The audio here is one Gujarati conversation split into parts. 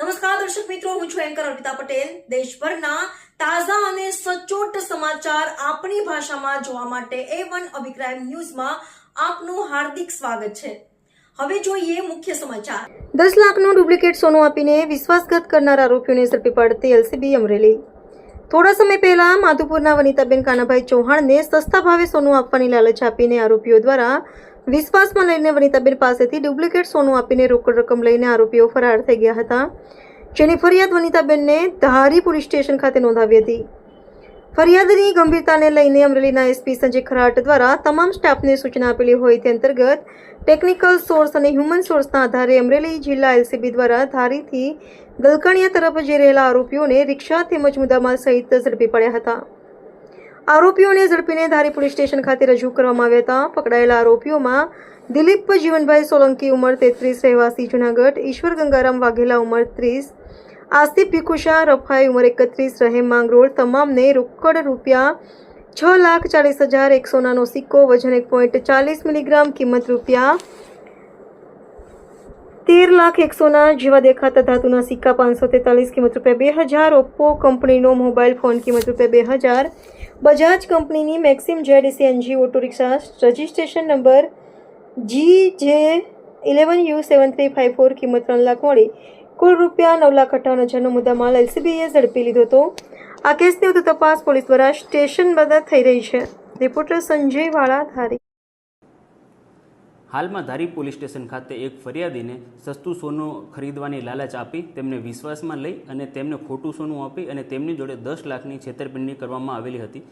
નમસ્કાર, દર્શક મિત્રો, હું છું એન્કર અર્પિતા પટેલ. દેશભરના તાજા અને સચોટ સમાચાર આપણી ભાષામાં જોવા માટે એ વન અભિપ્રાય ન્યૂઝમાં આપનું હાર્દિક સ્વાગત છે. હવે જોઈએ મુખ્ય સમાચાર. દસ લાખનું ડુપ્લિકેટ સોનું આપીને વિશ્વાસઘાત કરનાર આરોપીઓને ઝડપી પાડતી એલસીબી અમરેલી. થોડા સમય પહેલા માધુપુરના વનિતાબેન કાનાભાઈ ચૌહાણને સસ્તા ભાવે સોનું આપવાની લાલચ આપીને આરોપીઓ દ્વારા વિશ્વાસમાં લઈને વનિતાબેન પાસેથી ડુપ્લિકેટ સોનું આપીને રોકડ રકમ લઈને આરોપીઓ ફરાર થઈ ગયા હતા, જેની ફરિયાદ વનિતાબેનને ધારી પોલીસ સ્ટેશન ખાતે નોંધાવી હતી. ફરિયાદની ગંભીરતાને લઈને અમરેલીના એસપી સંજય ખરાટ દ્વારા તમામ સ્ટાફને સૂચના આપેલી હોય તે અંતર્ગત ટેકનિકલ સોર્સ અને હ્યુમન સોર્સના આધારે અમરેલી જિલ્લા એલસીબી દ્વારા ધારીથી ગલકણિયા તરફ જઈ રહેલા આરોપીઓને રિક્ષા તેમજ મુદ્દામાલ સહિત ઝડપી પડ્યા હતા. આરોપીઓને ઝડપીને ધારી પોલીસ સ્ટેશન ખાતે રજૂ કરવામાં આવ્યા હતા. પકડાયેલા આરોપીઓમાં દિલીપ જીવનભાઈ સોલંકી ઉંમર તેત્રીસ, રહેવાસી જુનાગઢ, ઈશ્વર ગંગારામ વાઘેલા ઉંમર ત્રીસ, આસિફ ભીખુશા, રફાઈ ઉંમર એકત્રીસ, રહેમ માંગરોળ તમામને રોકડ રૂપિયા છ લાખ ચાલીસ હજાર એક સોનાનો સિક્કો, વજન એક પોઈન્ટ ચાલીસ મિલીગ્રામ, કિંમત રૂપિયા તેર લાખ એકસોના જેવા દેખાતા ધાતુના સિક્કા પાંચસો તેતાલીસ કિંમત રૂપિયા બે હજાર ઓપ્પો કંપનીનો મોબાઈલ ફોન કિંમત રૂપિયા બે હજાર. બજાજ કંપનીની Maxima Z CNG auto rickshaw registration number G J eleven U seven three five four કિંમત ત્રણ લાખ મળી. કુલ રૂપિયા નવ લાખ અઠ્ઠાવન હજારનો મુદ્દામાલ એલસીબીએ ઝડપી લીધો હતો. આ કેસની વધુ તપાસ પોલીસ દ્વારા સ્ટેશન બધા થઈ રહી છે. રિપોર્ટર સંજય વાળા ધારી હાલમાં ધારી પોલીસ સ્ટેશન ખાતે એક ફરિયાદીને સસ્તું સોનું ખરીદવાની લાલચ આપી, તેમને વિશ્વાસમાં લઈ અને તેમને ખોટું સોનું આપી અને તેમની જોડે દસ લાખની છેતરપિંડી કરવામાં આવેલી હતી.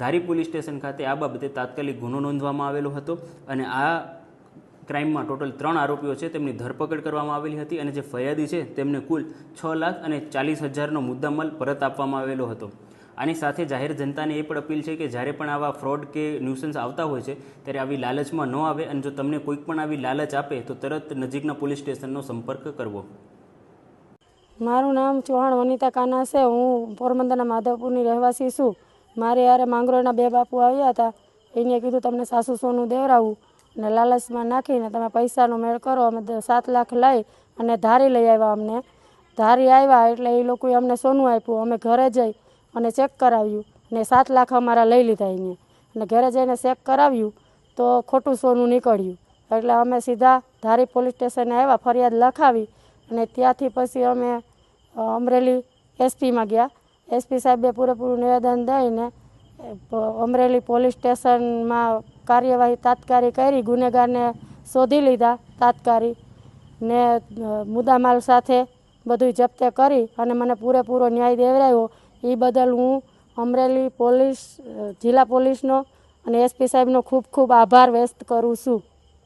ધારી પોલીસ સ્ટેશન ખાતે આ બાબતે તાત્કાલિક ગુનો નોંધવામાં આવેલો હતો અને આ ક્રાઇમમાં ટોટલ ત્રણ આરોપીઓ છે તેમની ધરપકડ કરવામાં આવેલી હતી અને જે ફરિયાદી છે તેમને કુલ છ લાખ અને ચાલીસ હજારનો મુદ્દામાલ પરત આપવામાં આવેલો હતો. આની સાથે જાહેર જનતાને એ પણ અપીલ છે કે જ્યારે પણ આવા ફ્રોડ કે ન્યુસન્સ આવતા હોય છે, ત્યારે આવી લાલચમાં ન આવે અને જો તમને કોઈક પણ આવી લાલચ આપે, તો તરત નજીકના પોલીસ સ્ટેશનનો સંપર્ક કરવો. મારું નામ ચૌહાણ વનિતા કાના છે. હું પોરબંદરના માધવપુરની રહેવાસી છું. મારે યારે માંગરોળના બે બાપુ આવ્યા હતા. એને કીધું, તમને સાસુ સોનું દેવરાવું. અને લાલચમાં નાખીને તમે પૈસાનો મેળ કરો, અમે સાત લાખ લઈ અને ધારી લઈ આવ્યા અમને. ધારી આવ્યા એટલે એ લોકોએ અમને સોનું આપ્યું. અમે ઘરે જઈ અને ચેક કરાવ્યું. ને સાત લાખ અમારા લઈ લીધા એને. અને ઘરે જઈને ચેક કરાવ્યું તો ખોટું સોનું નીકળ્યું. એટલે અમે સીધા ધારી પોલીસ સ્ટેશને આવ્યા, ફરિયાદ લખાવી. અને ત્યાંથી પછી અમે અમરેલી એસપીમાં ગયા. એસપી સાહેબે પૂરેપૂરું નિવેદન દઈને અમરેલી પોલીસ સ્ટેશનમાં કાર્યવાહી તાત્કાલિક કરી, ગુનેગારને શોધી લીધા તાત્કાલિક. ને મુદ્દામાલ સાથે બધું જપ્તે કરી અને મને પૂરેપૂરો ન્યાય દેવરાયો એ બદલ હું અમરેલી પોલીસ જિલ્લા પોલીસનો અને એસપી સાહેબનો ખૂબ ખૂબ આભાર વ્યક્ત કરું છું.